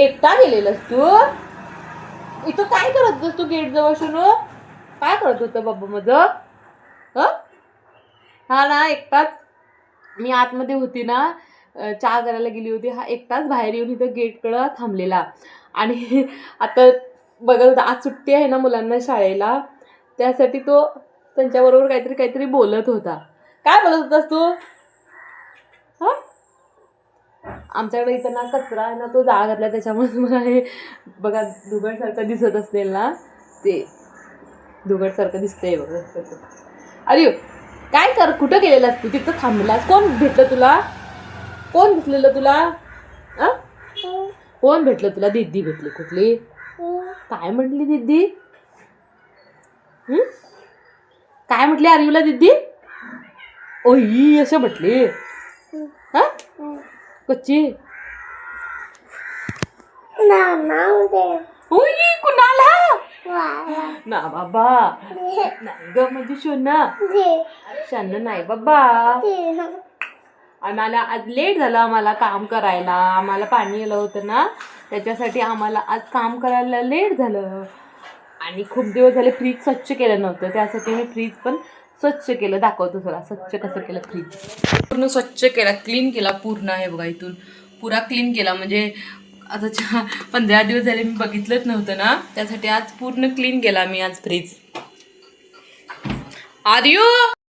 एकटा गेलेलास तू? इथं काय करत होतस तू गेट जवळ शुनू काय करत होतं बाबा माझं हा? ना एकटाच. मी आतमध्ये होती ना चहा करायला गेली होती. हा एकटाच बाहेर येऊन इथं गेटकडं थांबलेला. आणि आता बघत होता आज सुट्टी आहे ना मुलांना शाळेला. त्यासाठी तो त्यांच्याबरोबर काहीतरी काहीतरी बोलत होता. काय बोलत होतास तू? हां? आमच्याकडे इथं ना कचरा आहे ना तो जाळा घातला त्याच्यामुळे मला हे बघा दुगडसारखं दिसत असेल ना ते दुगडसारखं दिसतंय बघा. तसं. अरे काय कर कुठं गेलेलास तू? तिथं थांबलास? कोण भेटलं तुला? कोण दिसलेलं तुला? आ? कोण भेटलं तुला? दिद्दी भेटली कुठली? काय म्हटली दिद्दी? काय म्हटली आर्यूला दिद्दी? ओई असं म्हटली. हा? कच्ची कुणाला ना बाबा नाही ग म्हणजे शोना शान नाही बाबा आम्हाला आज लेट झालं आम्हाला काम करायला. आम्हाला पाणी आलं होतं ना. त्याच्यासाठी आम्हाला आज काम करायला लेट झालं. आणि खूप दिवस झाले फ्रीज स्वच्छ केलं नव्हतं. त्यासाठी मी फ्रीज पण स्वच्छ केलं दाखवतो थोडा स्वच्छ कसं केलं? फ्रीज पूर्ण स्वच्छ केला क्लीन केला पूर्ण आहे बघा इथून. पुरा क्लीन केला. म्हणजे आता चहा पंधरा दिवस झाले मी बघितलंच नव्हतं ना. त्यासाठी आज पूर्ण क्लीन केला मी आज फ्रीज आर्यू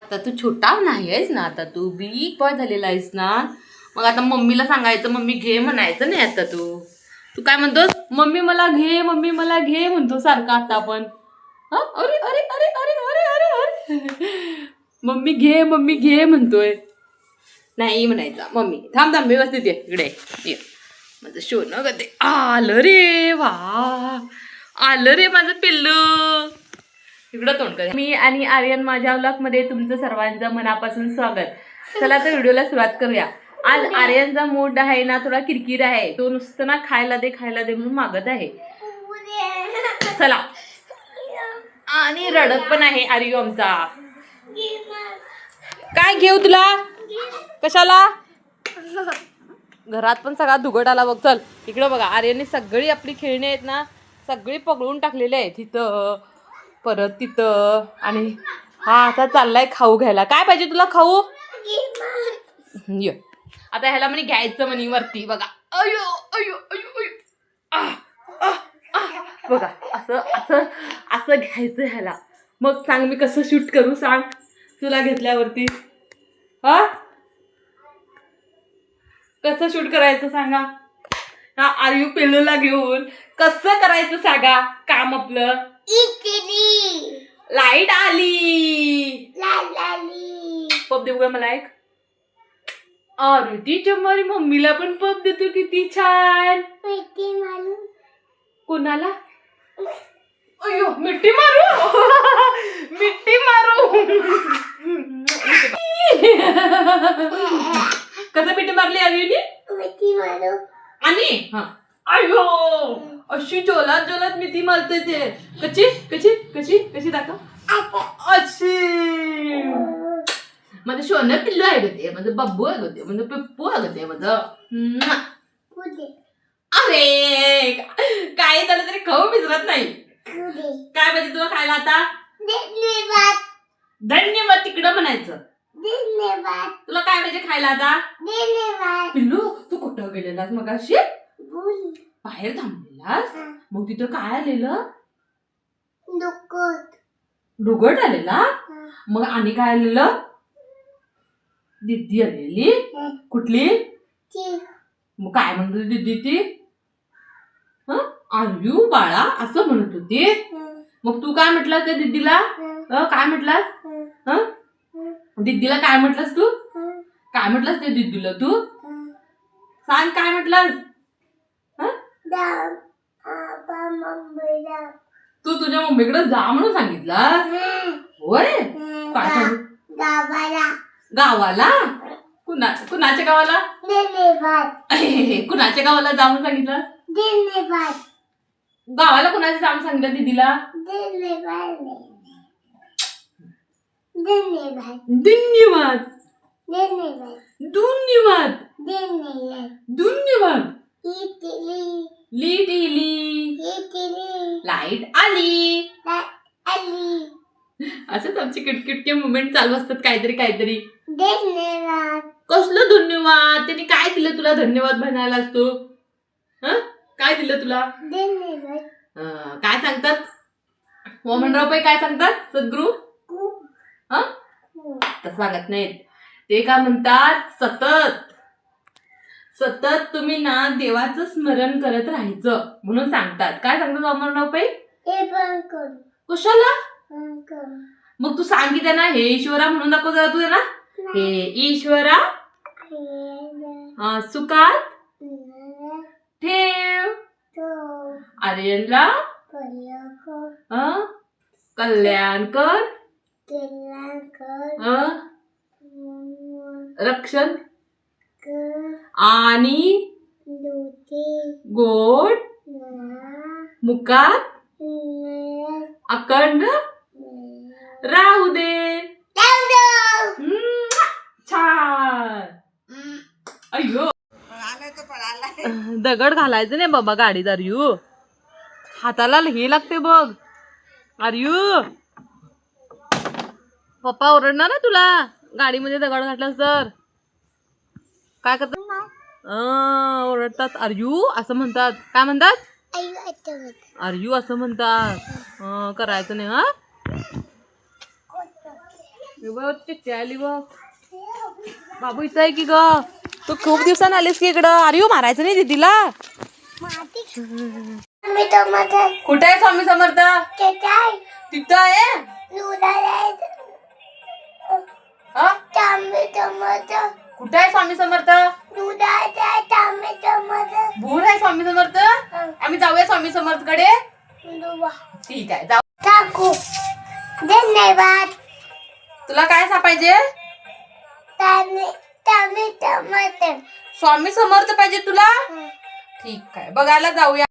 आता तू छोटा नाही आहेस ना. आता तू बिग बॉय झालेला आहेस ना. मग आता मम्मीला सांगायचं मम्मी घे म्हणायचं नाही आता तू. तू काय म्हणतोस? मम्मी मला घे मम्मी मला घे म्हणतो सारखं आता आपण. हा? अरे अरे अरे अरे अरे अरे अरे. मम्मी घे मम्मी घे म्हणतोय. नाही म्हणायचा. मम्मी थांब थांब व्यवस्थित ये. इकडे ये. माझं शोनं ग ते. आलं रे वा. आलं रे माझं पिल्लू. इकडं तोंड कर. मी आणि आर्यन माझ्या व्लॉगमध्ये तुमचं सर्वांचं मनापासून स्वागत. चला तर व्हिडिओला सुरुवात करूया. आज आर्यनचा मूड आहे ना थोडा किरकिर आहे. तो नुसतं ना खायला दे खायला दे म्हणून मागत आहे. चला. आणि रडत पण आहे आर्यू आमचा काय घेऊ तुला? कशाला? घरात पण सगळा दुगड आला बघ चल. इकडं बघा आर्यने सगळी आपली खेळणी आहेत ना सगळी पगळून टाकलेली आहेत तिथं परत तिथं आणि हा आता चाललाय खाऊ घ्यायला. काय पाहिजे तुला खाऊ? ये. आता ह्याला म्हणे घ्यायचं म्हणे वरती बघा. अयो अयो अयो अयो. आह, आह, आह. बघा असं असं असं घ्यायचं ह्याला. मग सांग मी कसं शूट करू सांग. तुला घेतल्यावरती. हा? कसं शूट करायचं सांगा? हा आर्यू पिल्लूला घेऊन कसं करायचं सांगा? काम आपलं. लाइट आली. पप देऊ का मला एक? अरे टीचर माझी मम्मीला पण पप देतो किती छान. कोणाला? अयो मिट्टी मारू? मिट्टी मारू. कसं मिट्टी मारली आर्यूनी आणि? हा. अयो अशी जोलात जोलात मिठी मारते ते. कशी? कशी? कशी? कशी दाखव. अशी. माझं सोनं पिल्लू आहे ग ते. माझं बब्बू आहे ते. माझं पिप्पू आहे ते. माझं. अरे काय झालं तरी खाऊ विसरत नाही. काय पाहिजे तुला खायला आता? धन्यवाद. तिकडं म्हणायचं. तुला काय पाहिजे खायला आता? पिल्लू तू कुठं गेलेलास मग अशी बाहेर थांबलेलास? मग तिथं काय आलेलं? डुगट आलेला? मग आणि काय आलेलं? दिदी आलेली. कुठली? मग काय म्हणत होती दिदी ती? हं? आर्यू बाळा असं म्हणत होती. मग तू काय म्हटलास त्या दिदीला? काय म्हटलास? हं? दिदीला काय म्हटलास तू? काय म्हटलास त्या दिदीला तू? सांग काय म्हटलास? तू तुझ्या मम्मीकडे जा म्हणून सांगितलं होय? काय सांगितलं? गावाला. कुणा कुणाच्या गावाला? कुणाच्या गावाला जा म्हणून सांगितलं? गावाला कुणाच्या जाऊन सांगितलं दिदीला? धन्यवाद धन्यवाद धन्यवाद लीट इली लाइट आली. असंच आमचे किटकिटके मुवमेंट चालू असतात काहीतरी काहीतरी. धन्यवाद कसलं धन्यवाद त्यांनी काय दिलं तुला धन्यवाद म्हणायला असतो हं? काय दिलं तुला? अं, काय सांगतात? मोहनराव पै काय सांगतात? सद्गुरू? हं? तर सांगत नाहीत. ते काय म्हणतात? सतत. सतत तुम्ही ना देवाचं स्मरण करत राहायचं म्हणून सांगतात. काय सांगतात वामनराव पै कशाला? मग तू सांगितलं ना हे ईश्वरा म्हणून दाखव जरा तू ना. हे ईश्वरा? अं, सुखात? ठेव आर्यनला अं, कल्याण कर अं, रक्षण आणि गोड ना मुखात अखंड राहू दे दगड घालायचं नाही बाबा गाडीत आर्यू. हाताला हे लागते बघ. आर्यू. पप्पा ओरडणार ना तुला? गाडीमध्ये दगड घातलास तर. काय करतात? अं, ओरडतात. आर्यू असं म्हणतात. काय म्हणतात? आर्यू असं म्हणतात. करायचं नाही हा? आली बघ. बाबू इथं आहे की ग? तू खूप दिवसानं आलीस की इकडं. आर्यू मारायचं नाही दीदीला. मी तो माझा कुठे आहे स्वामी समर्थ? तिथं आहे. दुधाला हा? टोमॅटो माझं कुठे आहे स्वामी समर्थ? दुधाचा टोमॅटो माझं भूर आहे स्वामी समर्थ? आम्ही जाऊया स्वामी समर्थकडे दुवा ठीक आहे जाऊ. टाकू धन्यवाद. तुला काय टोमॅटो माझं स्वामी समर्थ पाहिजे तुला? ठीक आहे. बघायला जाऊया.